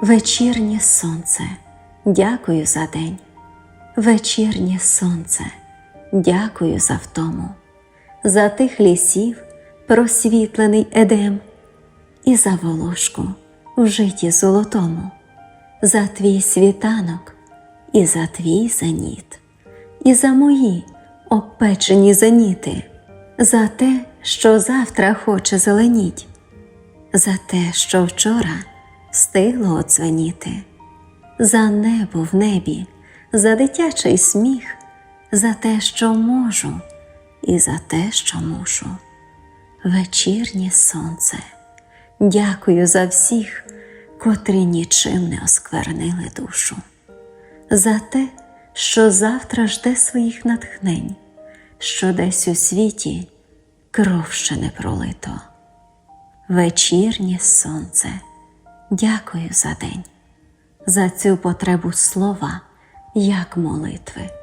Вечірнє сонце, дякую за день. Вечірнє сонце, дякую за втому, за тих лісів, просвітлений едем, і за волошку в житті золотому, за твій світанок і за твій заніт, і за мої обпечені заніти, за те, що завтра хоче зеленіть, за те, що вчора стигло оцвеніти, за небо в небі, за дитячий сміх, за те, що можу, і за те, що мушу. Вечірнє сонце, дякую за всіх, котрі нічим не осквернили душу, за те, що завтра жде своїх натхнень, що десь у світі кров ще не пролито. Вечірнє сонце, дякую за день, за цю потребу слова, як молитви.